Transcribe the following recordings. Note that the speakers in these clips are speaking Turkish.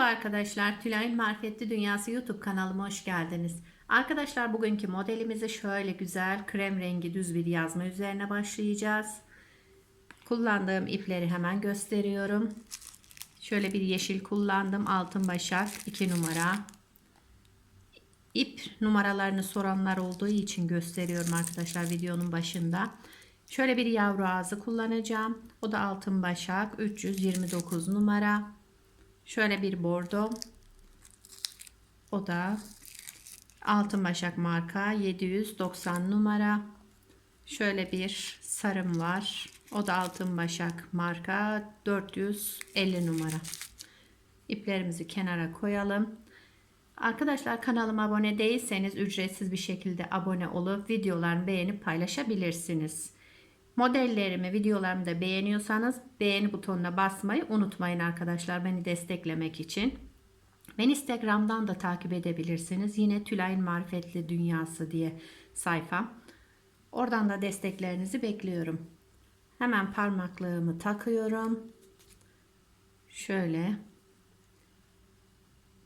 Merhaba arkadaşlar, Tülay'ın Marifetli Dünyası YouTube kanalıma hoş geldiniz. Arkadaşlar bugünkü modelimizi şöyle güzel krem rengi düz bir yazma üzerine başlayacağız. Kullandığım ipleri hemen gösteriyorum. Şöyle bir yeşil kullandım. Altın başak 2 numara. İp numaralarını soranlar olduğu için gösteriyorum arkadaşlar videonun başında. Şöyle bir yavru ağzı kullanacağım. O da altın başak 329 numara. Şöyle bir bordo. O da altın başak marka 790 numara. Şöyle bir sarım var. O da altın başak marka 450 numara. İplerimizi kenara koyalım. Arkadaşlar kanalıma abone değilseniz ücretsiz bir şekilde abone olup videolarımı beğenip paylaşabilirsiniz. Modellerimi, videolarımı da beğeniyorsanız beğeni butonuna basmayı unutmayın arkadaşlar beni desteklemek için. Beni Instagram'dan da takip edebilirsiniz. Yine Tülay'ın Marifetli Dünyası diye sayfam. Oradan da desteklerinizi bekliyorum. Hemen parmaklığımı takıyorum. Şöyle.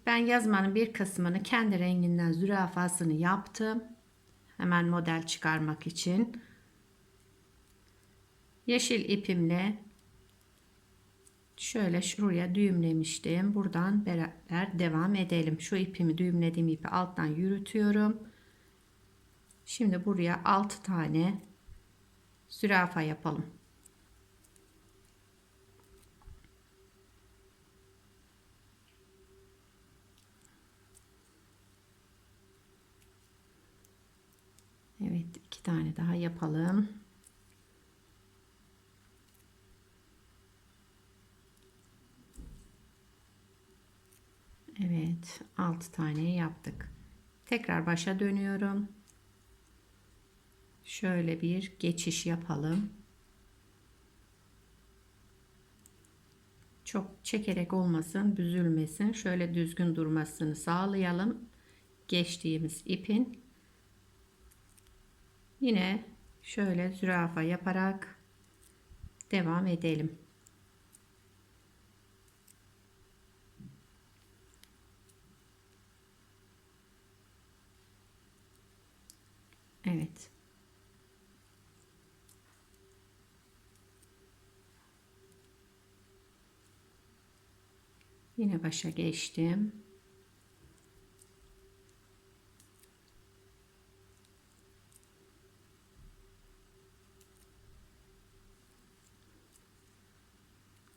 Ben yazmanın bir kısmını kendi renginden zürafasını yaptım. Hemen model çıkarmak için. Yeşil ipimle şöyle şuraya düğümlemiştim. Buradan beraber devam edelim. Şu ipimi düğümlediğim ipi alttan yürütüyorum. Şimdi buraya 6 tane zürafa yapalım. Evet iki tane daha yapalım. Evet 6 tane yaptık. Tekrar başa dönüyorum. Şöyle bir geçiş yapalım. Çok çekerek olmasın, büzülmesin. Şöyle düzgün durmasını sağlayalım. Geçtiğimiz ipin yine şöyle zürafa yaparak devam edelim. Evet. Yine başa geçtim.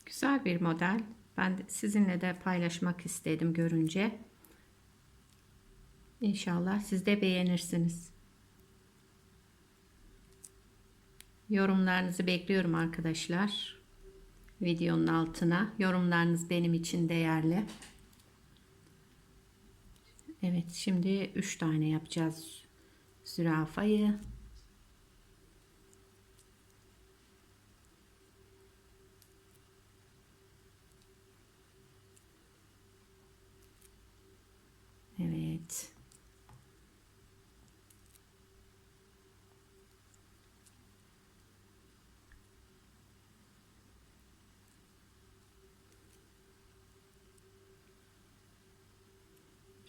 Güzel bir model. Ben sizinle de paylaşmak istedim görünce. İnşallah siz de beğenirsiniz. Yorumlarınızı bekliyorum arkadaşlar. Videonun altına. Yorumlarınız benim için değerli. Evet şimdi 3 tane yapacağız zürafayı. Evet.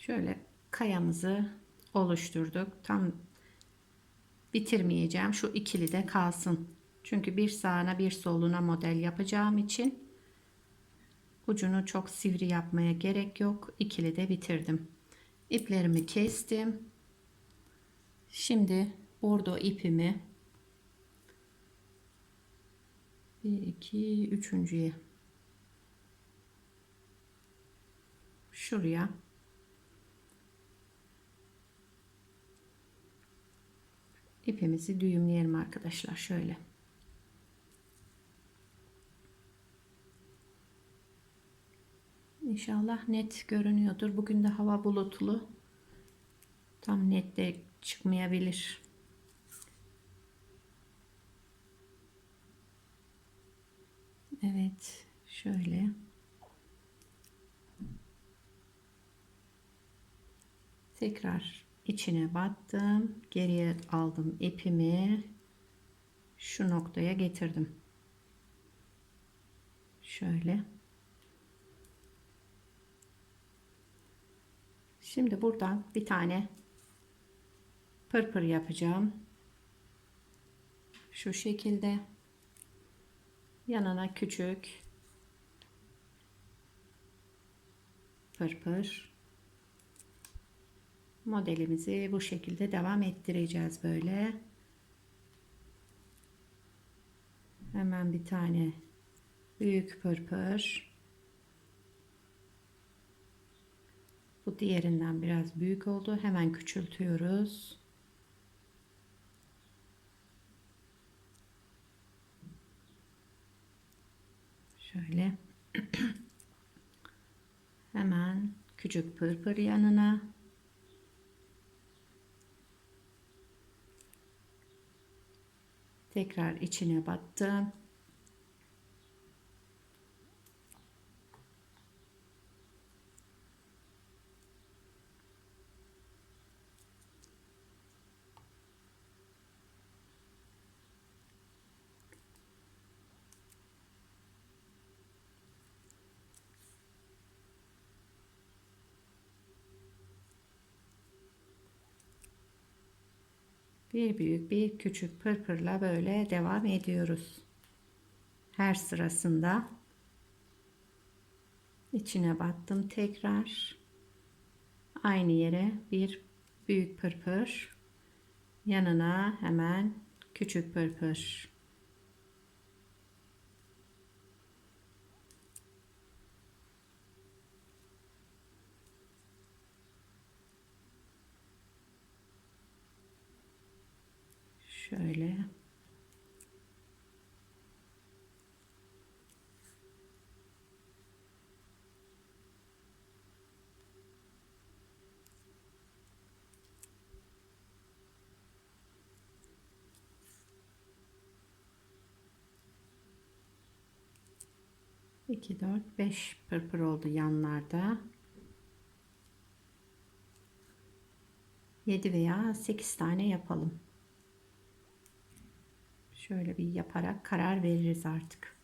Şöyle kayamızı oluşturduk. Tam bitirmeyeceğim. Şu ikili de kalsın. Çünkü bir sağına bir soluna model yapacağım için ucunu çok sivri yapmaya gerek yok. İkili de bitirdim. İplerimi kestim. Şimdi bordo ipimi 1 2 üçüncüye şuraya ipimizi düğümleyelim arkadaşlar şöyle. İnşallah net görünüyordur. Bugün de hava bulutlu. Tam net de çıkmayabilir. Evet, şöyle. Tekrar içine battım. Geriye aldım ipimi. Şu noktaya getirdim. Şöyle. Şimdi buradan bir tane pırpır yapacağım. Şu şekilde yanına küçük pırpır modelimizi bu şekilde devam ettireceğiz böyle. Hemen bir tane büyük pırpır. Bu diğerinden biraz büyük oldu. Hemen küçültüyoruz. Şöyle. Hemen küçük pırpır yanına. Tekrar içine battım. Bir büyük bir küçük pırpırla böyle devam ediyoruz. Her sırasında içine battım tekrar. Aynı yere bir büyük pırpır yanına hemen küçük pırpır. Şöyle. İki, dört, beş pırpır oldu yanlarda. 7 veya 8 tane yapalım. Şöyle bir yaparak karar veririz artık.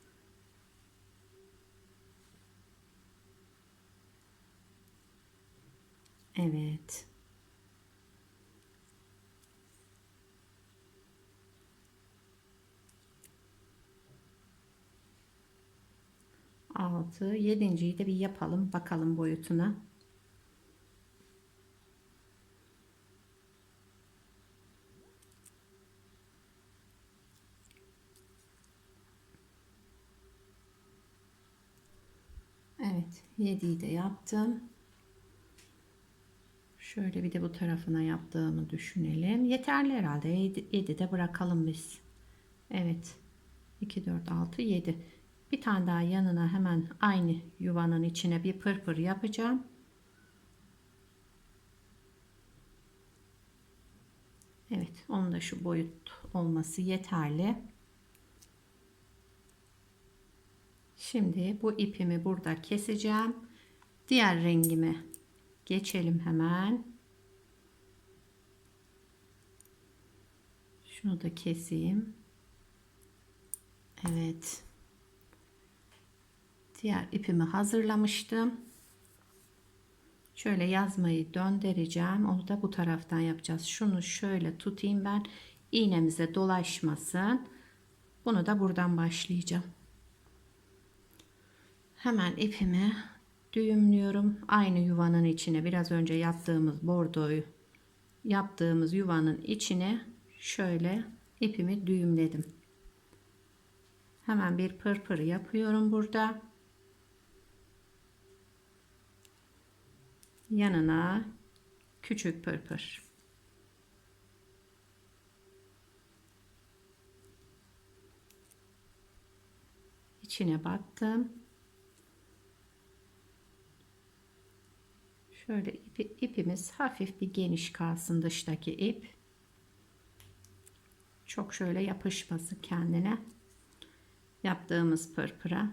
Evet. Altı, yedinciyi de bir yapalım. Bakalım boyutuna. Evet 7'yi de yaptım. Şöyle bir de bu tarafına yaptığımı düşünelim. Yeterli herhalde. 7, de bırakalım biz. Evet. 2, 4, 6, 7. Bir tane daha yanına hemen aynı yuvanın içine bir pırpır yapacağım. Evet. Onun da şu boyut olması yeterli. Şimdi bu ipimi burada keseceğim. Diğer rengimi geçelim hemen. Şunu da keseyim. Evet. Diğer ipimi hazırlamıştım. Şöyle yazmayı döndüreceğim. Onu da bu taraftan yapacağız. Şunu şöyle tutayım ben. İğnemize dolaşmasın. Bunu da buradan başlayacağım. Hemen ipimi düğümlüyorum. Aynı yuvanın içine biraz önce yaptığımız bordoyu yaptığımız yuvanın içine şöyle ipimi düğümledim. Hemen bir pırpır yapıyorum burada. Yanına küçük pırpır. İçine battım. Şöyle ipi, ipimiz hafif bir geniş kalsın dıştaki ip. Çok şöyle yapışmasın kendine. Yaptığımız pırpıra.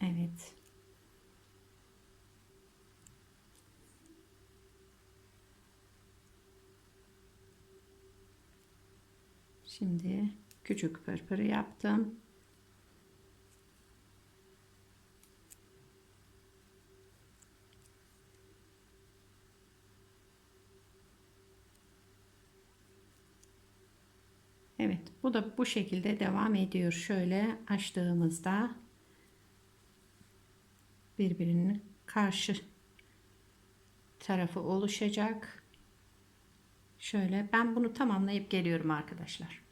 Evet. Şimdi küçük pırpırı yaptım. Evet bu da bu şekilde devam ediyor. Şöyle açtığımızda birbirinin karşı tarafı oluşacak. Şöyle ben bunu tamamlayıp geliyorum arkadaşlar.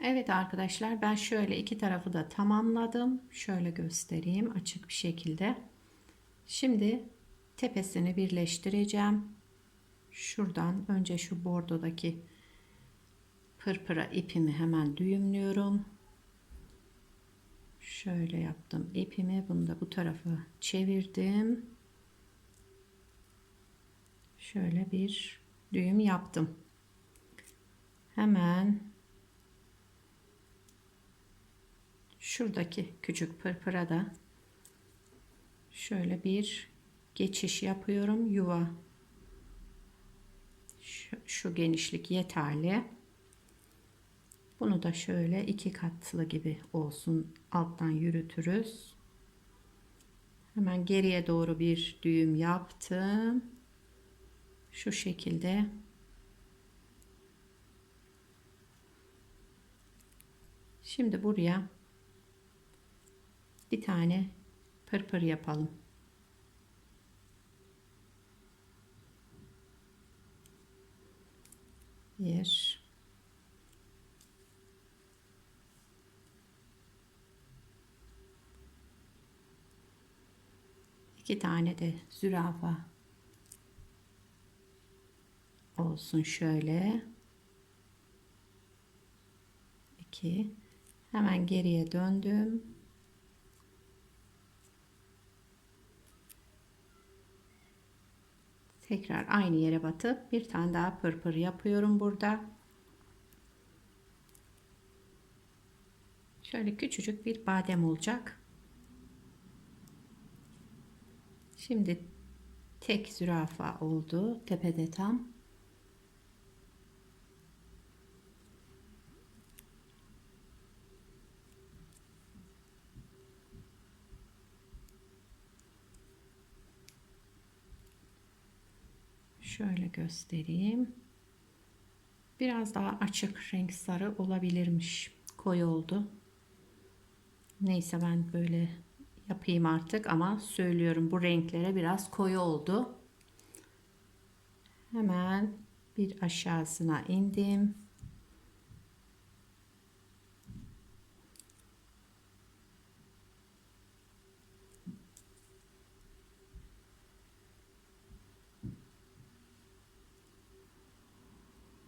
Evet arkadaşlar ben şöyle iki tarafı da tamamladım. Şöyle göstereyim açık bir şekilde. Şimdi tepesini birleştireceğim. Şuradan önce şu bordodaki pırpıra ipimi hemen düğümlüyorum. Şöyle yaptım ipimi. Bunu da bu tarafa çevirdim. Şöyle bir düğüm yaptım. Hemen şuradaki küçük pırpıra da şöyle bir geçiş yapıyorum. Yuva şu, şu genişlik yeterli. Bunu da şöyle iki katlı gibi olsun alttan yürütürüz. Hemen geriye doğru bir düğüm yaptım. Şu şekilde. Şimdi buraya bir tane pırpır yapalım. Bir. İki tane de zürafa olsun şöyle. İki. Hemen geriye döndüm. Tekrar aynı yere batıp bir tane daha pırpır yapıyorum burada. Şöyle küçücük bir badem olacak. Şimdi tek zürafa oldu. Tepede tam. Şöyle göstereyim. Biraz daha açık renk sarı olabilirmiş. Koyu oldu. Neyse ben böyle yapayım artık ama söylüyorum bu renklere biraz koyu oldu. Hemen bir aşağısına indim.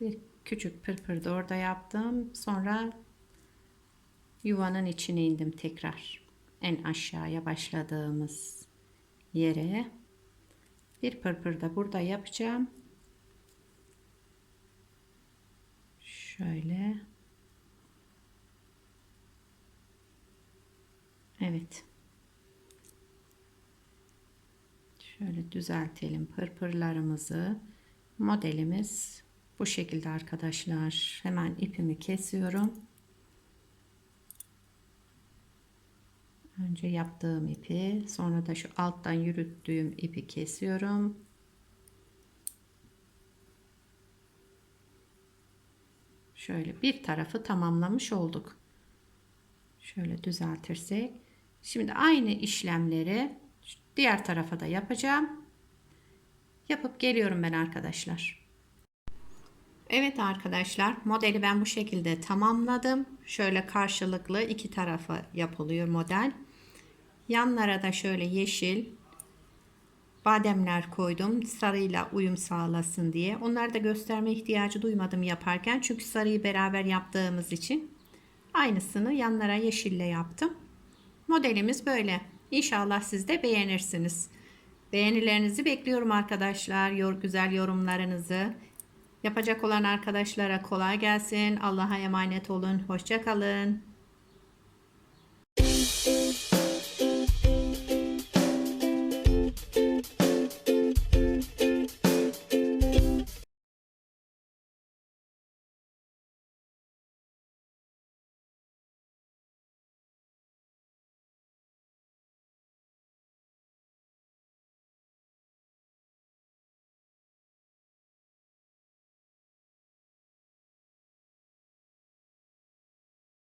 Bir küçük pırpır da orada yaptım. Sonra yuvanın içine indim tekrar. En aşağıya başladığımız yere. Bir pırpır da burada yapacağım. Şöyle. Evet. Şöyle düzeltelim pırpırlarımızı. Modelimiz bu şekilde arkadaşlar. Hemen ipimi kesiyorum. Önce yaptığım ipi, sonra da şu alttan yürüttüğüm ipi kesiyorum. Şöyle bir tarafı tamamlamış olduk. Şöyle düzeltirsek. Şimdi aynı işlemleri diğer tarafa da yapacağım. Yapıp geliyorum ben arkadaşlar. Evet arkadaşlar modeli ben bu şekilde tamamladım. Şöyle karşılıklı iki tarafa yapılıyor model. Yanlara da şöyle yeşil bademler koydum sarıyla uyum sağlasın diye. Onları da gösterme ihtiyacı duymadım yaparken çünkü sarıyı beraber yaptığımız için aynısını yanlara yeşille yaptım. Modelimiz böyle. İnşallah siz de beğenirsiniz. Beğenilerinizi bekliyorum arkadaşlar. Yor, güzel yorumlarınızı. Yapacak olan arkadaşlara kolay gelsin. Allah'a emanet olun. Hoşçakalın.